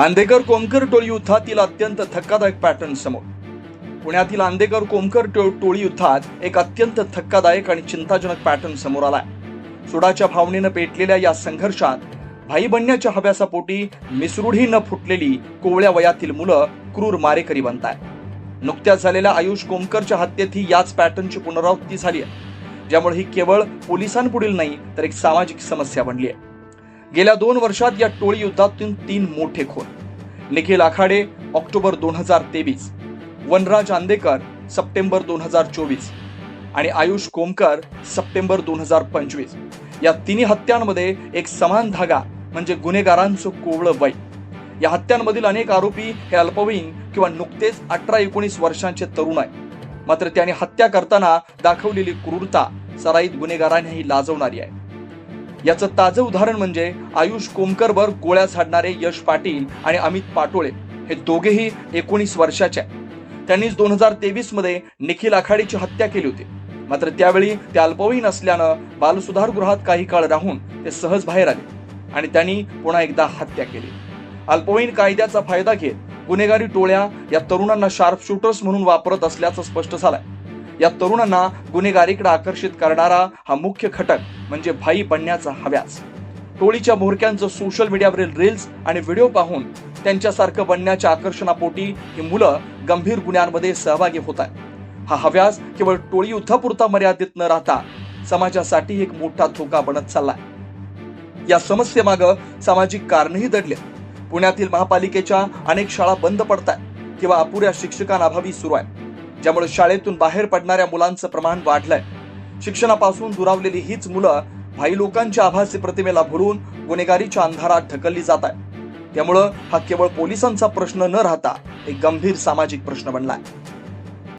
आंदेकर कोमकर टोळी युद्धातील अत्यंत धक्कादायक पॅटर्न समोर. पुण्यातील आंदेकर कोमकर टोळी युद्धात एक अत्यंत धक्कादायक आणि चिंताजनक पॅटर्न समोर आलाय. सुडाच्या भावनेनं पेटलेल्या या संघर्षात भाई बनण्याच्या हव्यासापोटी मिसरुढी न फुटलेली कोवळ्या वयातील मुलं क्रूर मारेकरी बनताय. नुकत्याच झालेल्या आयुष कोमकरच्या हत्येतही याच पॅटर्नची पुनरावृत्ती झाली आहे ज्यामुळे ही केवळ पोलिसांपुढील नाही तर एक सामाजिक समस्या बनली आहे गेल्या दोन वर्षात या टोळी युद्धातून तीन मोठे खून. निखिल आखाडे ऑक्टोबर दोन हजार तेवीस. वनराज आंदेकर सप्टेंबर दोन हजार चोवीस. आणि आयुष कोमकर सप्टेंबर दोन हजार पंचवीस. या तिन्ही हत्यांमध्ये एक समान धागा म्हणजे गुन्हेगारांचं कोवळं वय. या हत्यांमधील अनेक आरोपी हे अल्पवयीन किंवा नुकतेच अठरा एकोणीस वर्षांचे तरुण आहेत. मात्र त्याने हत्या करताना दाखवलेली क्रूरता सराईत गुन्हेगारांनाही लाजवणारी आहे. याचं ताजं उदाहरण म्हणजे आयुष कोमकरवर गोळ्या झाडणारे यश पाटील आणि अमित पाटोळे हे दोघेही एकोणीस वर्षाचे त्यांनीच दोन हजार तेवीसमध्ये निखिल आखाडीची हत्या केली होती. मात्र त्यावेळी ते अल्पवयीन असल्यानं बालसुधारगृहात काही काळ राहून ते सहज बाहेर आले आणि त्यांनी पुन्हा एकदा हत्या केली. अल्पवयीन कायद्याचा फायदा घेत गुन्हेगारी टोळ्या या तरुणांना शार्प शूटर्स म्हणून वापरत असल्याचं स्पष्ट झालंय. या तरुणांना गुन्हेगारीकडे आकर्षित करणारा हा मुख्य घटक म्हणजे भाई बनण्याचा हव्यास टोळीच्या भोरक्यांचं सोशल मीडियावरील रील्स आणि व्हिडिओ पाहून त्यांच्यासारखं बनण्याच्या आकर्षणापोटी ही मुलं गंभीर गुन्ह्यांमध्ये सहभागी होत आहेत. हा हव्यास केवळ टोळी युद्धापुरता मर्यादित न राहता समाजासाठी एक मोठा धोका बनत चाललाय. या समस्येमागं सामाजिक कारणही दडले. पुण्यातील महापालिकेच्या अनेक शाळा बंद पडताय किंवा अपुऱ्या शिक्षकांअभावी सुरू आहे ज्यामुळे शाळेतून बाहेर पडणाऱ्या मुलांचं प्रमाण वाढलंय. शिक्षणापासून दुरावलेली हीच मुलं भाई लोकांच्या आभासी प्रतिमेला भरून गुन्हेगारीच्या अंधारात ढकलली जात आहे त्यामुळं हा केवळ पोलिसांचा प्रश्न न राहता एक गंभीर सामाजिक प्रश्न बनलाय.